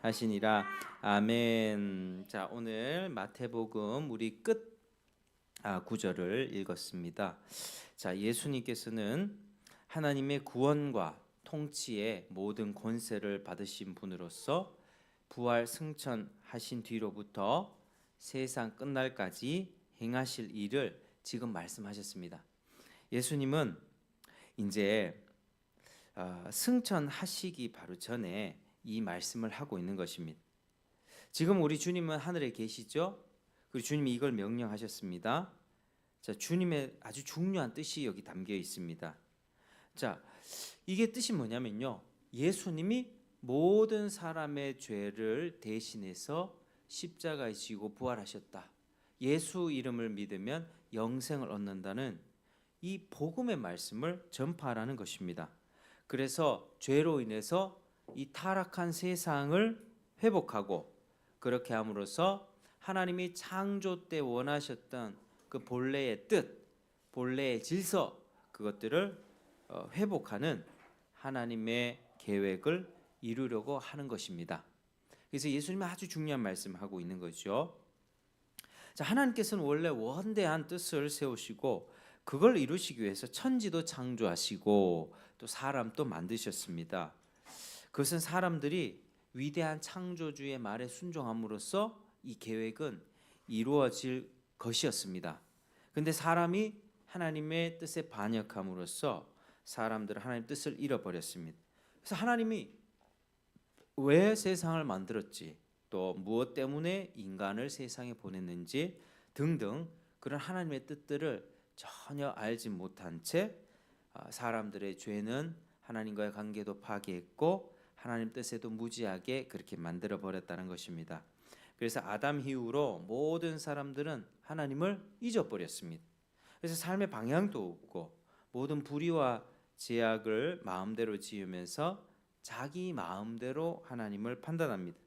하시니라. 아멘. 자, 오늘 마태복음 우리 끝 아, 구절을 읽었습니다. 자, 예수님께서는 하나님의 구원과 통치의 모든 권세를 받으신 분으로서 부활 승천하신 뒤로부터 세상 끝날까지 행하실 일을 지금 말씀하셨습니다. 예수님은 이제 어, 승천하시기 바로 전에 이 말씀을 하고 있는 것입니다. 지금 우리 주님은 하늘에 계시죠? 그리고 주님이 이걸 명령하셨습니다. 자, 주님의 아주 중요한 뜻이 여기 담겨 있습니다. 자, 이게 뜻이 뭐냐면요. 예수님이 모든 사람의 죄를 대신해서 십자가에 지고 부활하셨다. 예수 이름을 믿으면 영생을 얻는다는 이 복음의 말씀을 전파하라는 것입니다. 그래서 죄로 인해서 이 타락한 세상을 회복하고 그렇게 함으로써 하나님이 창조 때 원하셨던 그 본래의 뜻, 본래의 질서 그것들을 어, 회복하는 하나님의 계획을 이루려고 하는 것입니다. 그래서 예수님은 아주 중요한 말씀하고 있는 거죠. 자, 하나님께서는 원래 원대한 뜻을 세우시고 그걸 이루시기 위해서 천지도 창조하시고 또 사람도 만드셨습니다. 그것은 사람들이 위대한 창조주의 말에 순종함으로써 이 계획은 이루어질 것이었습니다. 근데 사람이 하나님의 뜻에 반역함으로써 사람들은 하나님 뜻을 잃어버렸습니다. 그래서 하나님이 왜 세상을 만들었지, 또 무엇 때문에 인간을 세상에 보냈는지 등등 그런 하나님의 뜻들을 전혀 알지 못한 채 아, 사람들의 죄는 하나님과의 관계도 파괴했고 하나님 뜻에도 무지하게 그렇게 만들어 버렸다는 것입니다. 그래서 아담 이후로 모든 사람들은 하나님을 잊어버렸습니다. 그래서 삶의 방향도 없고 모든 불의와 제약을 마음대로 지으면서 자기 마음대로 하나님을 판단합니다.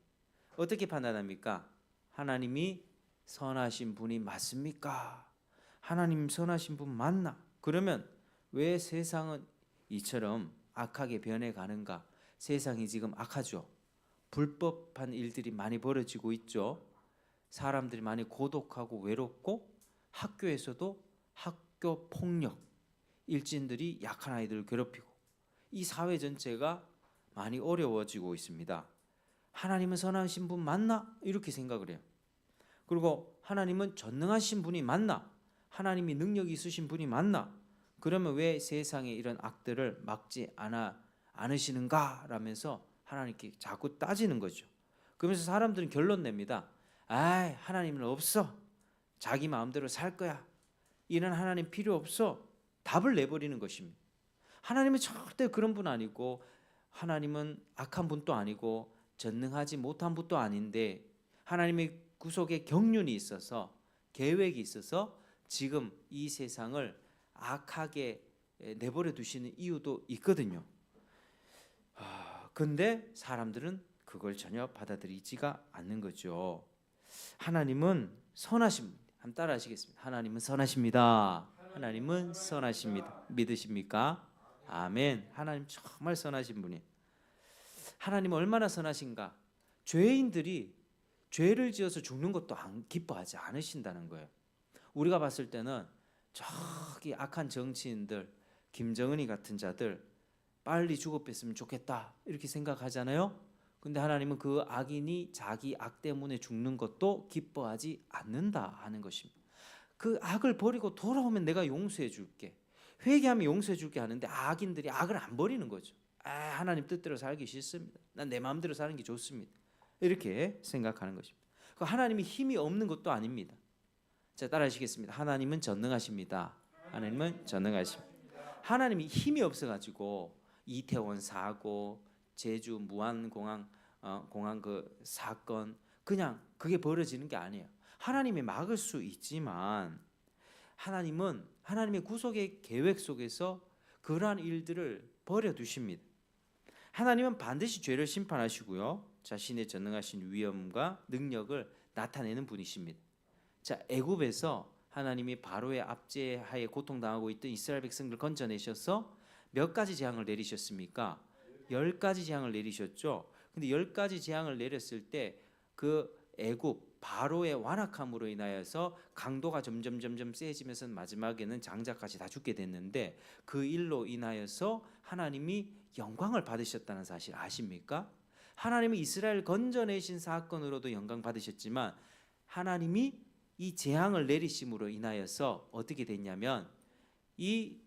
어떻게 판단합니까? 하나님이 선하신 분이 맞습니까? 하나님 선하신 분 맞나? 그러면 왜 세상은 이처럼 악하게 변해 가는가? 세상이 지금 악하죠. 불법한 일들이 많이 벌어지고 있죠. 사람들이 많이 고독하고 외롭고 학교에서도 학교 폭력, 일진들이 약한 아이들을 괴롭히고 이 사회 전체가 많이 어려워지고 있습니다. 하나님은 선하신 분 맞나? 이렇게 생각을 해요. 그리고 하나님은 전능하신 분이 맞나? 하나님이 능력이 있으신 분이 맞나? 그러면 왜 세상에 이런 악들을 막지 않아 않으시는가? 라면서 하나님께 자꾸 따지는 거죠. 그러면서 사람들은 결론 냅니다. 아, 하나님은 없어. 자기 마음대로 살 거야. 이런 하나님 필요 없어. 답을 내버리는 것입니다. 하나님은 절대 그런 분 아니고 하나님은 악한 분도 아니고 전능하지 못한 분도 아닌데 하나님의 구속에 경륜이 있어서 계획이 있어서 지금 이 세상을 악하게 내버려 두시는 이유도 있거든요. 아, 근데 사람들은 그걸 전혀 받아들이지가 않는 거죠. 하나님은 분. 한번 따라 하시겠습니다. 하나님은 선하십니다. 하나님은 선하십니다. 믿으십니까? 아멘. 하나님 정말 선하신 분이. 하나님 얼마나 선하신가? 죄인들이 죄를 지어서 죽는 것도 안 기뻐하지 않으신다는 거예요. 우리가 봤을 때는 저기 악한 정치인들, 김정은이 같은 자들 빨리 죽어뺐으면 좋겠다 이렇게 생각하잖아요. 근데 하나님은 그 악인이 자기 악 때문에 죽는 것도 기뻐하지 않는다 하는 것입니다. 그 악을 버리고 돌아오면 내가 용서해 줄게. 회개하면 용서해 줄게 하는데 악인들이 악을 안 버리는 거죠. 아, 하나님 뜻대로 살기 싫습니다. 난 내 마음대로 사는 게 좋습니다. 이렇게 생각하는 것입니다. 그 하나님이 힘이 없는 것도 아닙니다. 자, 따라하시겠습니다. 하나님은 전능하십니다. 하나님은 전능하십니다. 하나님이 힘이 없어 가지고 이태원 사고, 제주 무안공항 어, 공항 그 사건 그냥 그게 벌어지는 게 아니에요. 하나님이 막을 수 있지만 하나님은 하나님의 구속의 계획 속에서 그러한 일들을 버려 두십니다. 하나님은 반드시 죄를 심판하시고요. 자신의 전능하신 위엄과 능력을 나타내는 분이십니다. 자, 애굽에서 하나님이 바로의 압제하에 고통당하고 있던 이스라엘 백성들 건져내셔서 몇 가지 재앙을 내리셨습니까? 열 가지 재앙을 내리셨죠. 근데 열 가지 재앙을 내렸을 때 그 애굽 바로의 완악함으로 인하여서 강도가 점점 점점 세지면서 마지막에는 장자까지 다 죽게 됐는데 그 일로 인하여서 하나님이 영광을 받으셨다는 사실 아십니까? 하나님이 이스라엘 건져내신 사건으로도 영광 받으셨지만 하나님이 이 재앙을 내리심으로 인하여서 어떻게 됐냐면 이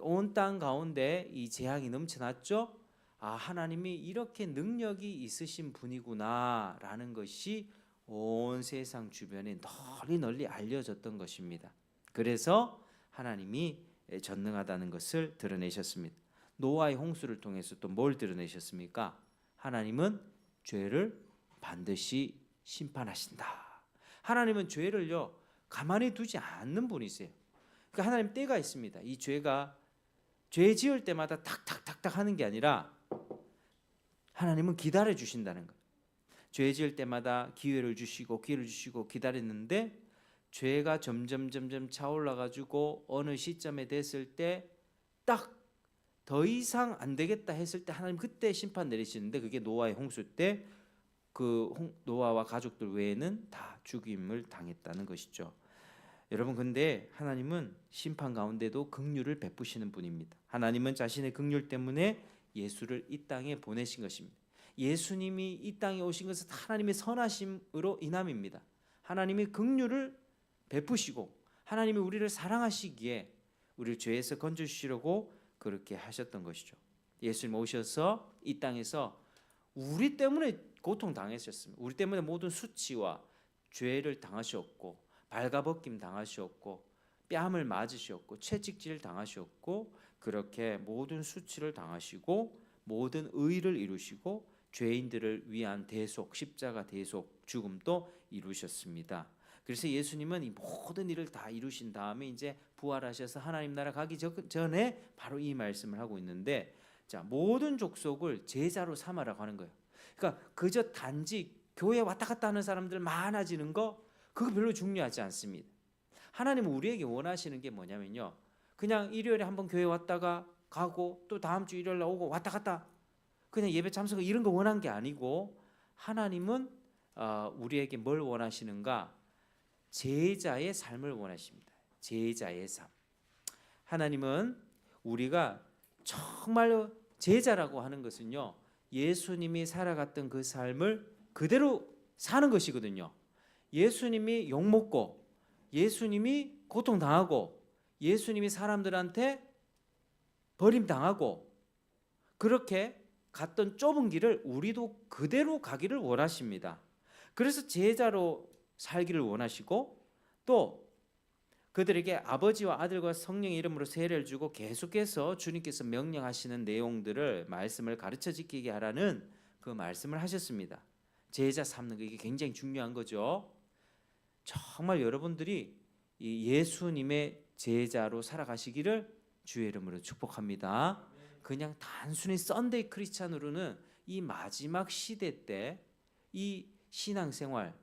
온 땅 가운데 이 재앙이 넘쳐났죠. 아 하나님이 이렇게 능력이 있으신 분이구나라는 것이 온 세상 주변에 널리 널리 알려졌던 것입니다. 그래서 하나님이 전능하다는 것을 드러내셨습니다. 노아의 홍수를 통해서 또 뭘 드러내셨습니까? 하나님은 죄를 반드시 심판하신다. 하나님은 죄를요 가만히 두지 않는 분이세요. 그러니까 하나님 때가 있습니다. 이 죄가 죄 지을 때마다 탁탁탁탁 하는 게 아니라 하나님은 기다려 주신다는 거예요. 죄 지을 때마다 기회를 주시고 기회를 주시고 기다렸는데 죄가 점점 점점 차올라 가지고 어느 시점에 됐을 때 딱 더 이상 안 되겠다 했을 때 하나님 그때 심판 내리시는데 그게 노아의 홍수 때그 노아와 가족들 외에는 다 죽임을 당했다는 것이죠. 여러분 근데 하나님은 심판 가운데도 긍휼을 베푸시는 분입니다. 하나님은 자신의 긍휼 때문에 예수를 이 땅에 보내신 것입니다. 예수님이 이 땅에 오신 것은 하나님의 선하심으로 인함입니다. 하나님이 긍휼을 베푸시고 하나님이 우리를 사랑하시기에 우리를 죄에서 건져 주시려고 그렇게 하셨던 것이죠. 예수님 오셔서 이 땅에서 우리 때문에 고통 당하셨습니다. 우리 때문에 모든 수치와 죄를 당하셨고 발가벗김 당하셨고 뺨을 맞으셨고 채찍질 당하셨고 그렇게 모든 수치를 당하시고 모든 의를 이루시고 죄인들을 위한 대속 십자가 대속 죽음도 이루셨습니다. 그래서 예수님은 이 모든 일을 다 이루신 다음에 이제 부활하셔서 하나님 나라 가기 전에 바로 이 말씀을 하고 있는데 자 모든 족속을 제자로 삼아라고 하는 거예요. 그러니까 그저 단지 교회 왔다 갔다 하는 사람들 많아지는 거 그거 별로 중요하지 않습니다. 하나님은 우리에게 원하시는 게 뭐냐면요. 그냥 일요일에 한번 교회 왔다가 가고 또 다음 주 일요일 날 오고 왔다 갔다 그냥 예배 참석 이런 거 원한 게 아니고 하나님은 어, 우리에게 뭘 원하시는가? 제자의 삶을 원하십니다. 제자의 삶. 하나님은 우리가 정말 제자라고 하는 것은요. 예수님이 살아갔던 그 삶을 그대로 사는 것이거든요. 예수님이 욕 먹고 예수님이 고통 당하고 예수님이 사람들한테 버림 당하고 그렇게 갔던 좁은 길을 우리도 그대로 가기를 원하십니다. 그래서 제자로 살기를 원하시고 또 그들에게 아버지와 아들과 성령의 이름으로 세례를 주고 계속해서 주님께서 명령하시는 내용들을 말씀을 가르쳐 지키게 하라는 그 말씀을 하셨습니다. 제자 삼는 게 굉장히 중요한 거죠. 정말 여러분들이 이 예수님의 제자로 살아가시기를 주의 이름으로 축복합니다. 그냥 단순히 썬데이 크리스찬으로는 이 마지막 시대 때 이 신앙생활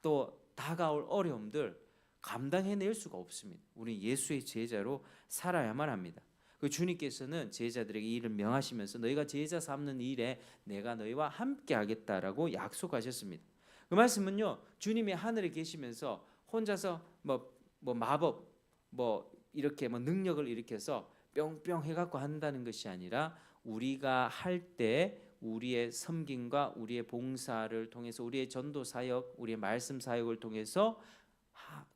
또 다가올 어려움들 감당해낼 수가 없습니다. 우리 예수의 제자로 살아야만 합니다. 그 주님께서는 제자들에게 이를 명하시면서 너희가 제자 삼는 일에 내가 너희와 함께 하겠다라고 약속하셨습니다. 그 말씀은요. 주님이 하늘에 계시면서 혼자서 뭐, 뭐 마법 뭐 이렇게 뭐 능력을 일으켜서 뿅뿅 해갖고 한다는 것이 아니라 우리가 할 때 우리의 섬김과 우리의 봉사를 통해서 우리의 전도 사역, 우리의 말씀 사역을 통해서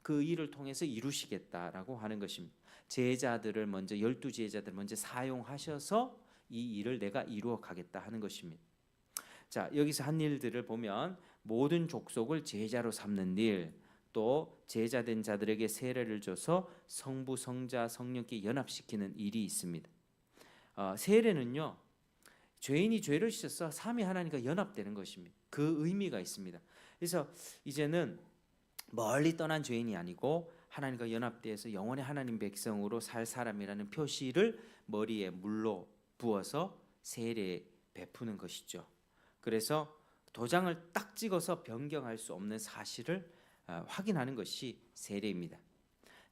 그 일을 통해서 이루시겠다라고 하는 것입니다. 제자들을 먼저 열두 제자들 먼저 사용하셔서 이 일을 내가 이루어 가겠다 하는 것입니다. 자 여기서 한 일들을 보면 모든 족속을 제자로 삼는 일, 또 제자된 자들에게 세례를 줘서 성부, 성자, 성령께 연합시키는 일이 있습니다. 어, 세례는요 죄인이 죄를 씻어서 삼위 하나님과 연합되는 것입니다. 그 의미가 있습니다. 그래서 이제는 멀리 떠난 죄인이 아니고 하나님과 연합되어서 영원히 하나님 백성으로 살 사람이라는 표시를 머리에 물로 부어서 세례 베푸는 것이죠. 그래서 도장을 딱 찍어서 변경할 수 없는 사실을 어, 확인하는 것이 세례입니다.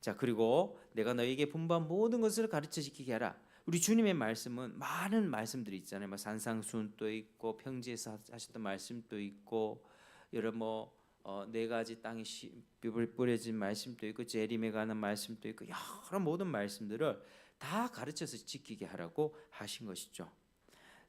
자 그리고 내가 너에게 분부한 모든 것을 가르쳐 지키게 하라. 우리 주님의 말씀은 많은 말씀들이 있잖아요. 뭐 산상수훈도 있고 평지에서 하셨던 말씀도 있고 여러 뭐네 가지 땅에 씨- 뼈를 뿌려진 말씀도 있고 재림에 관한 말씀도 있고 여러 모든 말씀들을 다 가르쳐서 지키게 하라고 하신 것이죠.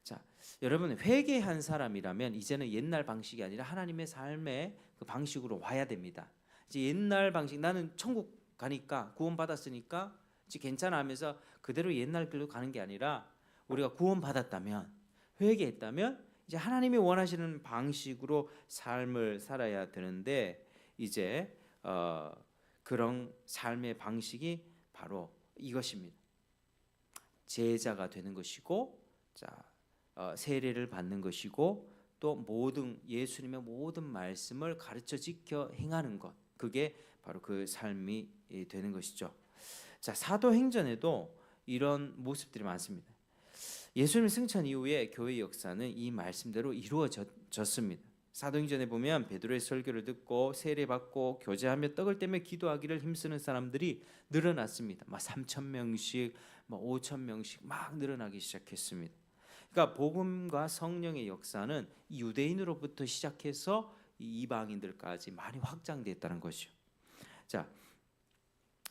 자, 여러분 회개한 사람이라면 이제는 옛날 방식이 아니라 하나님의 삶의 그 방식으로 와야 됩니다. 이제 옛날 방식 나는 천국 가니까 구원 받았으니까 이제 괜찮아 하면서 그대로 옛날 길로 가는 게 아니라 우리가 구원 받았다면 회개했다면 이제 하나님이 원하시는 방식으로 삶을 살아야 되는데 이제 어, 그런 삶의 방식이 바로 이것입니다. 제자가 되는 것이고 자 어, 세례를 받는 것이고 또 모든 예수님의 모든 말씀을 가르쳐 지켜 행하는 것 그게 바로 그 삶이 예, 되는 것이죠. 자 사도행전에도 이런 모습들이 많습니다. 예수님 승천 이후에 교회 역사는 이 말씀대로 이루어졌습니다. 사도행전에 보면 베드로의 설교를 듣고 세례 받고 교제하며 떡을 떼며 기도하기를 힘쓰는 사람들이 늘어났습니다. 막 3천 명씩, 막 5천 명씩 막 늘어나기 시작했습니다. 그러니까 복음과 성령의 역사는 유대인으로부터 시작해서 이 이방인들까지 많이 확장됐다는 것이죠. 자,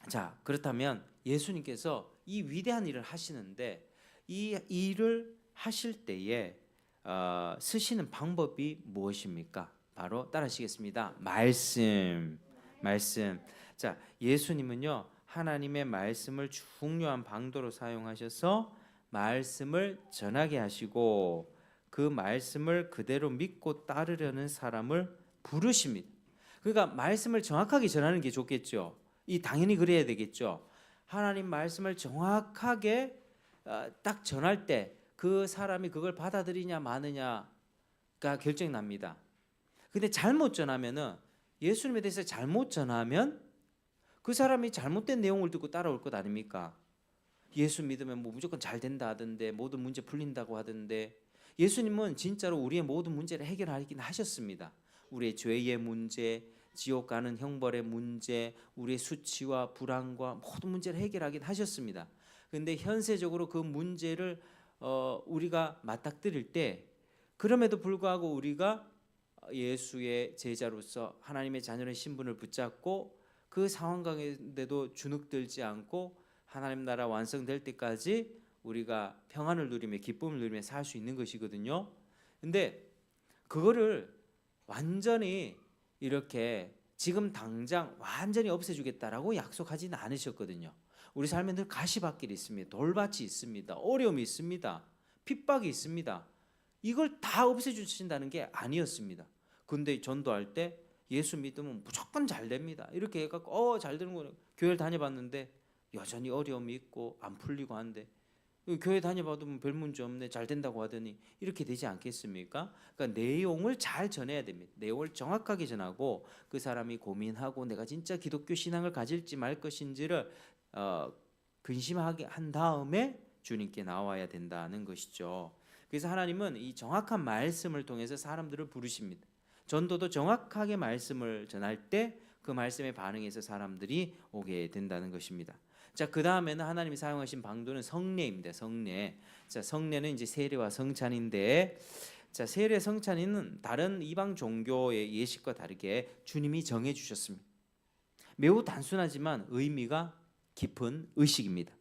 자 그렇다면 예수님께서 이 위대한 일을 하시는데 이 일을 하실 때에 어, 쓰시는 방법이 무엇입니까? 바로 따라하시겠습니다. 말씀, 말씀. 자, 예수님은요 하나님의 말씀을 중요한 방도로 사용하셔서 말씀을 전하게 하시고 그 말씀을 그대로 믿고 따르려는 사람을 부르십니다. 그러니까 말씀을 정확하게 전하는 게 좋겠죠. 이 당연히 그래야 되겠죠. 하나님 말씀을 정확하게 어, 딱 전할 때 그 사람이 그걸 받아들이냐 마느냐가 결정이 납니다. 근데 잘못 전하면은 예수님에 대해서 잘못 전하면 그 사람이 잘못된 내용을 듣고 따라올 것 아닙니까? 예수 믿으면 뭐 무조건 잘 된다 하던데 모든 문제 풀린다고 하던데 예수님은 진짜로 우리의 모든 문제를 해결하긴 하셨습니다. 우리의 죄의 문제, 지옥 가는 형벌의 문제, 우리의 수치와 불안과 모든 문제를 해결하긴 하셨습니다. 근데 현세적으로 그 문제를 어, 우리가 맞닥뜨릴 때 그럼에도 불구하고 우리가 예수의 제자로서 하나님의 자녀의 신분을 붙잡고 그 상황 가운데도 주눅들지 않고 하나님 나라 완성될 때까지 우리가 평안을 누리며 기쁨을 누리며 살 수 있는 것이거든요. 근데 그거를 완전히 이렇게 지금 당장 완전히 없애주겠다라고 약속하지는 않으셨거든요. 우리 삶에 늘 가시밭길이 있습니다. 돌밭이 있습니다. 어려움이 있습니다. 핍박이 있습니다. 이걸 다 없애주신다는 게 아니었습니다. 근데 전도할 때 예수 믿으면 무조건 잘 됩니다. 이렇게 해갖고 어잘 되는 거는 교회를 다녀봤는데 여전히 어려움이 있고 안 풀리고 한데 교회 다녀봐도 뭐별 문제 없네 잘 된다고 하더니 이렇게 되지 않겠습니까? 그러니까 내용을 잘 전해야 됩니다. 내용을 정확하게 전하고 그 사람이 고민하고 내가 진짜 기독교 신앙을 가질지 말 것인지를 어, 근심하게 한 다음에 주님께 나와야 된다는 것이죠. 그래서 하나님은 이 정확한 말씀을 통해서 사람들을 부르십니다. 전도도 정확하게 말씀을 전할 때 그 말씀에 반응해서 사람들이 오게 된다는 것입니다. 자, 그 다음에는 하나님이 사용하신 방도는 성례입니다. 성례. 자, 성례는 이제 세례와 성찬인데, 자, 세례 성찬이는 다른 이방 종교의 예식과 다르게 주님이 정해 주셨습니다. 매우 단순하지만 의미가 깊은 의식입니다.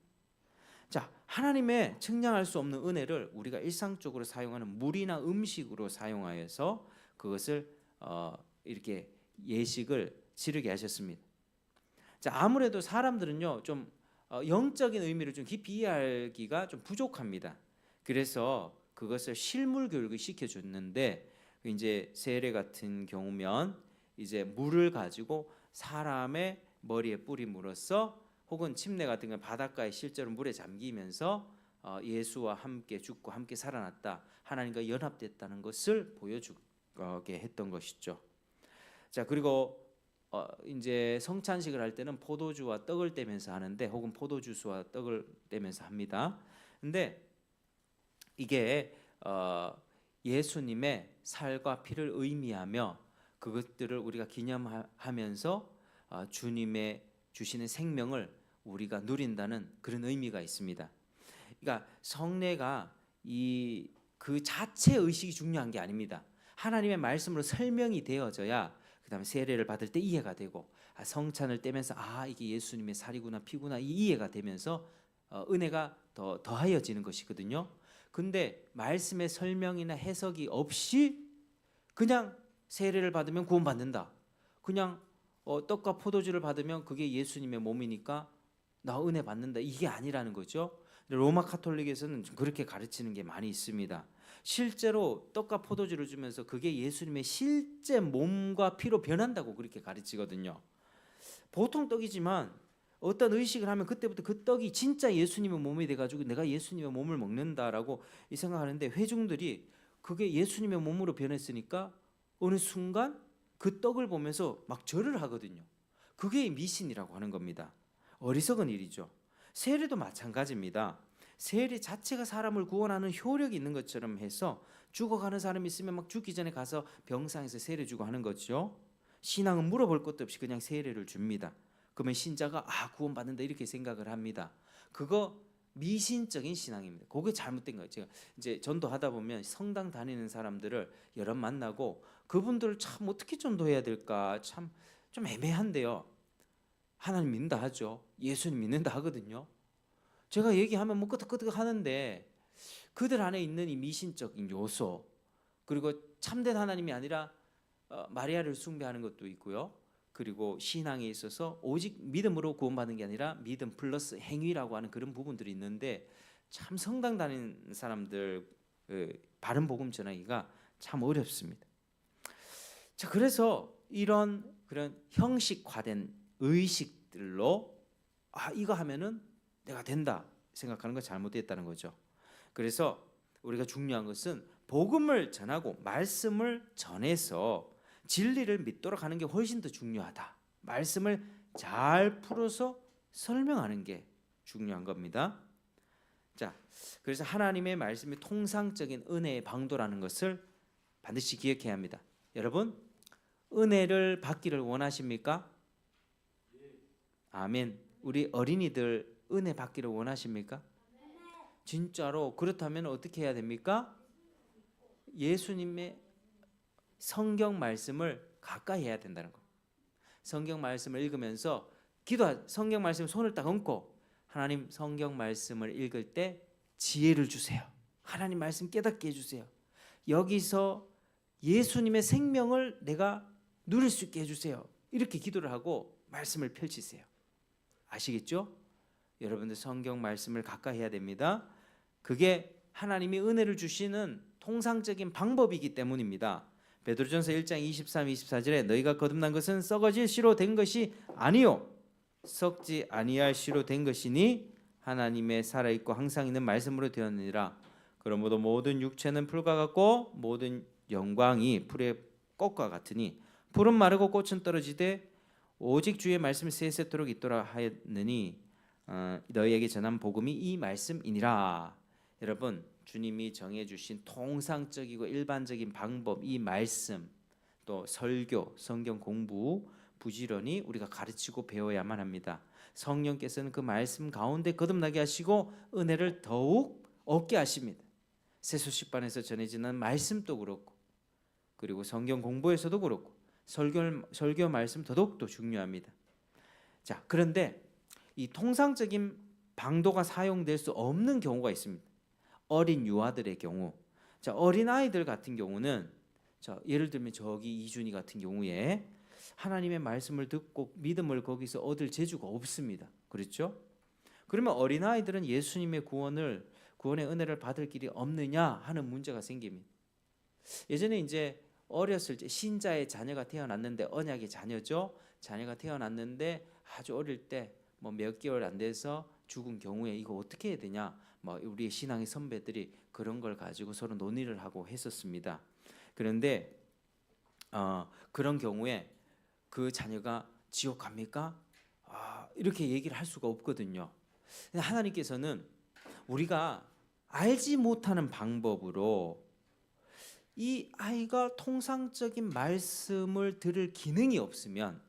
자, 하나님의 측량할 수 없는 은혜를 우리가 일상적으로 사용하는 물이나 음식으로 사용하여서 그것을 어, 이렇게 예식을 치르게 하셨습니다. 자, 아무래도 사람들은요 좀 어, 영적인 의미를 좀 깊이 이해하기가 좀 부족합니다. 그래서 그것을 실물 교육을 시켜줬는데 이제 세례 같은 경우면 이제 물을 가지고 사람의 머리에 뿌림으로써 혹은 침례 같은 건 바닷가에 실제로 물에 잠기면서 어, 예수와 함께 죽고 함께 살아났다 하나님과 연합됐다는 것을 보여주게 했던 것이죠. 자 그리고 어, 이제 성찬식을 할 때는 포도주와 떡을 떼면서 하는데 혹은 포도주스와 떡을 떼면서 합니다. 근데 이게 어, 예수님의 살과 피를 의미하며 그것들을 우리가 기념하면서 어, 주님의 주시는 생명을 우리가 누린다는 그런 의미가 있습니다. 그러니까 성례가 이 그 자체 의식이 중요한 게 아닙니다. 하나님의 말씀으로 설명이 되어져야 그다음에 세례를 받을 때 이해가 되고 아, 성찬을 떼면서 아 이게 예수님의 살이구나 피구나 이 이해가 되면서 어, 은혜가 더 더하여지는 것이거든요. 근데 말씀의 설명이나 해석이 없이 그냥 세례를 받으면 구원받는다. 그냥 어, 떡과 포도주를 받으면 그게 예수님의 몸이니까 나 은혜 받는다. 이게 아니라는 거죠. 로마 카톨릭에서는 좀 그렇게 가르치는 게 많이 있습니다. 실제로 떡과 포도주를 주면서 그게 예수님의 실제 몸과 피로 변한다고 그렇게 가르치거든요. 보통 떡이지만 어떤 의식을 하면 그때부터 그 떡이 진짜 예수님의 몸이 돼가지고 내가 예수님의 몸을 먹는다라고 이 생각하는데 회중들이 그게 예수님의 몸으로 변했으니까 어느 순간 그 떡을 보면서 막 절을 하거든요. 그게 미신이라고 하는 겁니다. 어리석은 일이죠. 세례도 마찬가지입니다. 세례 자체가 사람을 구원하는 효력이 있는 것처럼 해서 죽어가는 사람이 있으면 막 죽기 전에 가서 병상에서 세례 주고 하는 거죠. 신앙은 물어볼 것도 없이 그냥 세례를 줍니다. 그러면 신자가 아 구원받는다 이렇게 생각을 합니다. 그거 미신적인 신앙입니다. 그게 잘못된 거예요. 제가 이제 전도하다 보면 성당 다니는 사람들을 여러 만나고 그분들을 참 어떻게 전도해야 될까 참 좀 애매한데요. 하나님 믿는다 하죠. 예수님 믿는다 하거든요. 제가 얘기하면 뭐 끄덕끄덕 하는데 그들 안에 있는 이 미신적인 요소 그리고 참된 하나님이 아니라 어, 마리아를 숭배하는 것도 있고요. 그리고 신앙에 있어서 오직 믿음으로 구원받는 게 아니라 믿음 플러스 행위라고 하는 그런 부분들이 있는데 참 성당 다니는 사람들 그 바른 복음 전하기가 참 어렵습니다. 자 그래서 이런 그런 형식화된 의식들로 아 이거 하면은 내가 된다 생각하는 거 잘못됐다는 거죠. 그래서 우리가 중요한 것은 복음을 전하고 말씀을 전해서 진리를 믿도록 하는 게 훨씬 더 중요하다. 말씀을 잘 풀어서 설명하는 게 중요한 겁니다. 자, 그래서 하나님의 말씀이 통상적인 은혜의 방도라는 것을 반드시 기억해야 합니다. 여러분, 은혜를 받기를 원하십니까? 아멘. 우리 어린이들 은혜 받기를 원하십니까? 진짜로 그렇다면 어떻게 해야 됩니까? 예수님의 성경 말씀을 가까이 해야 된다는 거. 성경 말씀을 읽으면서 기도 성경 말씀 손을 딱 얹고 하나님 성경 말씀을 읽을 때 지혜를 주세요. 하나님 말씀 깨닫게 해 주세요. 여기서 예수님의 생명을 내가 누릴 수 있게 해 주세요. 이렇게 기도를 하고 말씀을 펼치세요. 아시겠죠? 여러분들 성경 말씀을 가까이 해야 됩니다. 그게 하나님이 은혜를 주시는 통상적인 방법이기 때문입니다. 베드로전서 1장 23, 24절에 너희가 거듭난 것은 썩어질 씨로 된 것이 아니요 썩지 아니할 씨로 된 것이니 하나님의 살아 있고 항상 있는 말씀으로 되었느니라. 그러므로 모든 육체는 풀과 같고 모든 영광이 풀의 꽃과 같으니 풀은 마르고 꽃은 떨어지되 오직 주의 말씀이 세세토록 있도록 하였느니 어, 너희에게 전한 복음이 이 말씀이니라. 여러분 주님이 정해 주신 통상적이고 일반적인 방법 이 말씀 또 설교 성경 공부 부지런히 우리가 가르치고 배워야만 합니다. 성령께서는 그 말씀 가운데 거듭나게 하시고 은혜를 더욱 얻게 하십니다. 세수식반에서 전해지는 말씀도 그렇고 그리고 성경 공부에서도 그렇고 설교 설교 말씀 더더욱도 중요합니다. 자, 그런데 이 통상적인 방도가 사용될 수 없는 경우가 있습니다. 어린 유아들의 경우, 자 어린 아이들 같은 경우는 자 예를 들면 저기 이준이 같은 경우에 하나님의 말씀을 듣고 믿음을 거기서 얻을 재주가 없습니다. 그렇죠? 그러면 어린 아이들은 예수님의 구원을 구원의 은혜를 받을 길이 없느냐 하는 문제가 생깁니다. 예전에 이제 어렸을 때 신자의 자녀가 태어났는데 언약의 자녀죠. 자녀가 태어났는데 아주 어릴 때 뭐 몇 개월 안 돼서 죽은 경우에 이거 어떻게 해야 되냐? 뭐 우리 신앙의 선배들이 그런 걸 가지고 서로 논의를 하고 했었습니다. 그런데 어, 그런 경우에 그 자녀가 지옥 갑니까? 아, 이렇게 얘기를 할 수가 없거든요. 하나님께서는 우리가 알지 못하는 방법으로 이 아이가 통상적인 말씀을 들을 기능이 없으면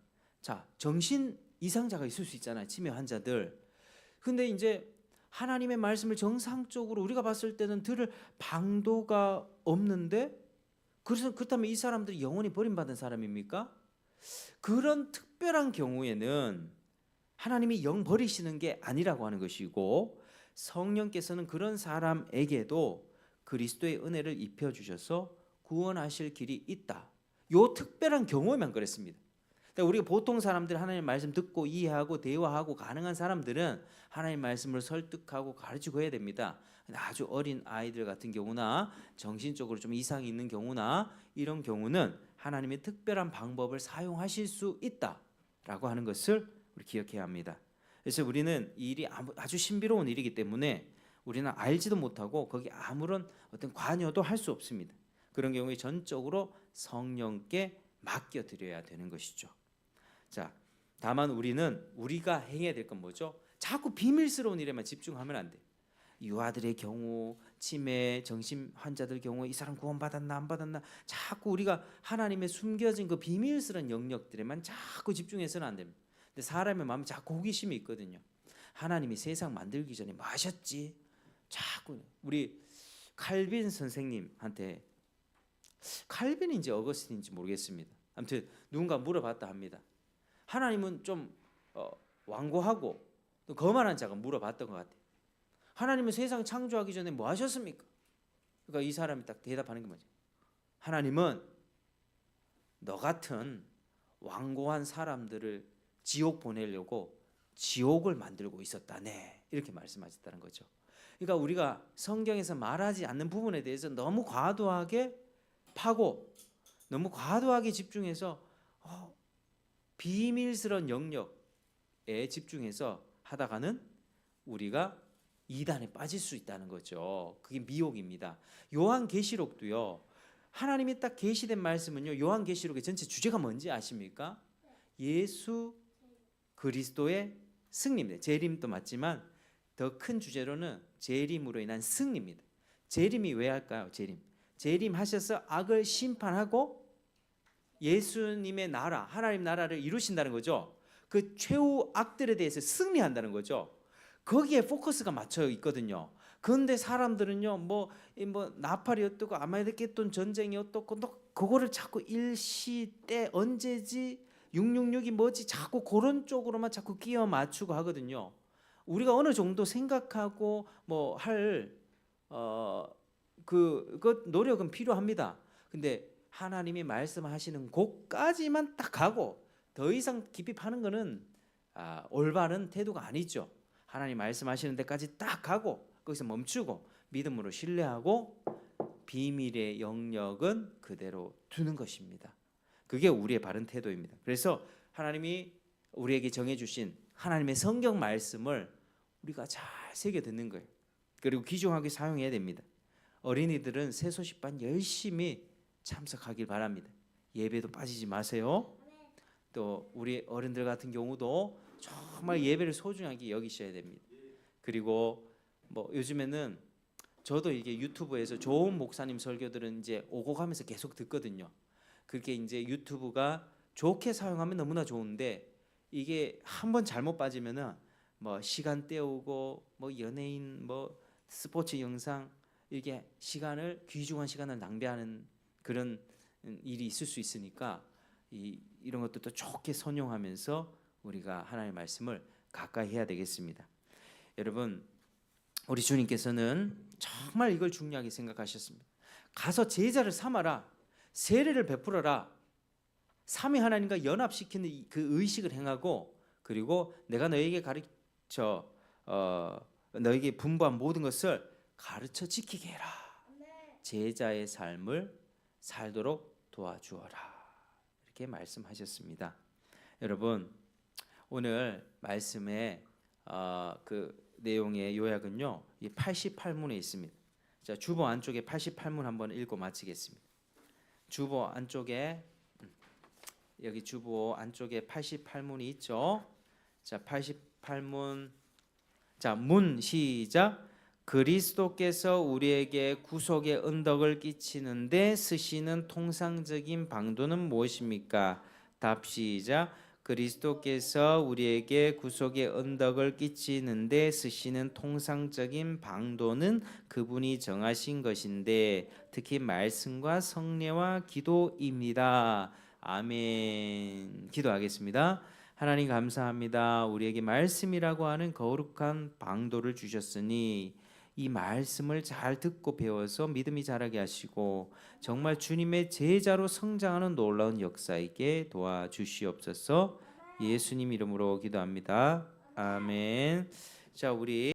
자 정신 이상자가 있을 수 있잖아요 치매 환자들 근데 이제 하나님의 말씀을 정상적으로 우리가 봤을 때는 들을 방도가 없는데 그래서 그렇다면 이 사람들이 영원히 버림받은 사람입니까? 그런 특별한 경우에는 하나님이 영 버리시는 게 아니라고 하는 것이고 성령께서는 그런 사람에게도 그리스도의 은혜를 입혀 주셔서 구원하실 길이 있다. 요 특별한 경우만 그랬습니다. 그러니까 우리가 보통 사람들 하나님 말씀 듣고 이해하고 대화하고 가능한 사람들은 하나님 말씀을 설득하고 가르치고 해야 됩니다. 근데 아주 어린 아이들 같은 경우나 정신적으로 좀 이상이 있는 경우나 이런 경우는 하나님의 특별한 방법을 사용하실 수 있다라고 하는 것을 우리 기억해야 합니다. 그래서 우리는 이 일이 아주 신비로운 일이기 때문에 우리는 알지도 못하고 거기 아무런 어떤 관여도 할 수 없습니다. 그런 경우에 전적으로 성령께 맡겨 드려야 되는 것이죠. 자, 다만 우리는 우리가 해야 될 건 뭐죠? 자꾸 비밀스러운 일에만 집중하면 안 돼. 유아들의 경우, 치매, 정신 환자들 경우 이 사람 구원 받았나 안 받았나 자꾸 우리가 하나님의 숨겨진 그 비밀스러운 영역들에만 자꾸 집중해서는 안 됩니다. 근데 사람의 마음에 자꾸 호기심이 있거든요. 하나님이 세상 만들기 전에 뭐 하셨지? 자꾸 우리 칼빈 선생님한테 칼빈인지 어거스틴인지 모르겠습니다. 아무튼 누군가 물어봤다 합니다. 하나님은 좀 어, 완고하고 또 거만한 자가 물어봤던 것 같아요. 하나님은 세상 창조하기 전에 뭐 하셨습니까? 그러니까 이 사람이 딱 대답하는 게 뭐죠? 하나님은 너 같은 완고한 사람들을 지옥 보내려고 지옥을 만들고 있었다네 이렇게 말씀하셨다는 거죠. 그러니까 우리가 성경에서 말하지 않는 부분에 대해서 너무 과도하게 파고 너무 과도하게 집중해서 어, 비밀스러운 영역에 집중해서 하다가는 우리가 이단에 빠질 수 있다는 거죠. 그게 미혹입니다. 요한 계시록도요. 하나님이 딱 계시된 말씀은요. 요한 계시록의 전체 주제가 뭔지 아십니까? 예수 그리스도의 승리입니다. 재림도 맞지만 더 큰 주제로는 재림으로 인한 승리입니다. 재림이 왜 할까요? 재림. 재림 하셔서 악을 심판하고 예수님의 나라, 하나님 나라를 이루신다는 거죠. 그 최후 악들에 대해서 승리한다는 거죠. 거기에 포커스가 맞춰 있거든요. 그런데 사람들은요, 뭐, 이뭐 나팔이 어떻고 아마겟돈 전쟁이 어떻고 또 그거를 자꾸 일시 때 언제지 666이 뭐지 자꾸 그런 쪽으로만 자꾸 끼워 맞추고 하거든요. 우리가 어느 정도 생각하고 뭐 할 어, 그, 그 노력은 필요합니다. 근데 하나님이 말씀하시는 곳까지만 딱 가고 더 이상 깊이 파는 거는 아, 올바른 태도가 아니죠. 하나님 말씀하시는 데까지 딱 가고 거기서 멈추고 믿음으로 신뢰하고 비밀의 영역은 그대로 두는 것입니다. 그게 우리의 바른 태도입니다. 그래서 하나님이 우리에게 정해 주신 하나님의 성경 말씀을 우리가 잘 새겨 듣는 거예요. 그리고 귀중하게 사용해야 됩니다. 어린이들은 새 소식반 열심히 참석하길 바랍니다. 예배도 빠지지 마세요. 또 우리 어른들 같은 경우도 정말 예배를 소중하게 여기셔야 됩니다. 그리고 뭐 요즘에는 저도 이게 유튜브에서 좋은 목사님 설교들은 이제 오고 가면서 계속 듣거든요. 그게 이제 유튜브가 좋게 사용하면 너무나 좋은데 이게 한 번 잘못 빠지면은 뭐 시간 때우고 뭐 연예인 뭐 스포츠 영상 이게 시간을 귀중한 시간을 낭비하는 그런 일이 있을 수 있으니까 이 이런 것들도 좋게 선용하면서 우리가 하나님의 말씀을 가까이 해야 되겠습니다. 여러분 우리 주님께서는 정말 이걸 중요하게 생각하셨습니다. 가서 제자를 삼아라. 세례를 베풀어라. 삼위 하나님과 연합시키는 이- 그 의식을 행하고 그리고 내가 너에게 가르쳐 어, 너에게 분부한 모든 것을 가르쳐 지키게 해라. 제자의 삶을 살도록 도와주어라. 이렇게 말씀하셨습니다. 여러분 오늘 말씀의 어, 그 내용의 요약은요. 이 88문에 있습니다. 자, 주보 안쪽에 88문 한번 읽고 마치겠습니다. 주보 안쪽에 음, 여기 주보 안쪽에 88문이 있죠. 자, 88문. 자, 문 시작. 그리스도께서 우리에게 구속의 은덕을 끼치는데 쓰시는 통상적인 방도는 무엇입니까? 답 시작. 그리스도께서 우리에게 구속의 은덕을 끼치는데 쓰시는 통상적인 방도는 그분이 정하신 것인데 특히 말씀과 성례와 기도입니다. 아멘. 기도하겠습니다. 하나님 감사합니다. 우리에게 말씀이라고 하는 거룩한 방도를 주셨으니 이 말씀을 잘 듣고 배워서 믿음이 자라게 하시고 정말 주님의 제자로 성장하는 놀라운 역사 있게 도와주시옵소서. 예수님 이름으로 기도합니다. 아멘. 자, 우리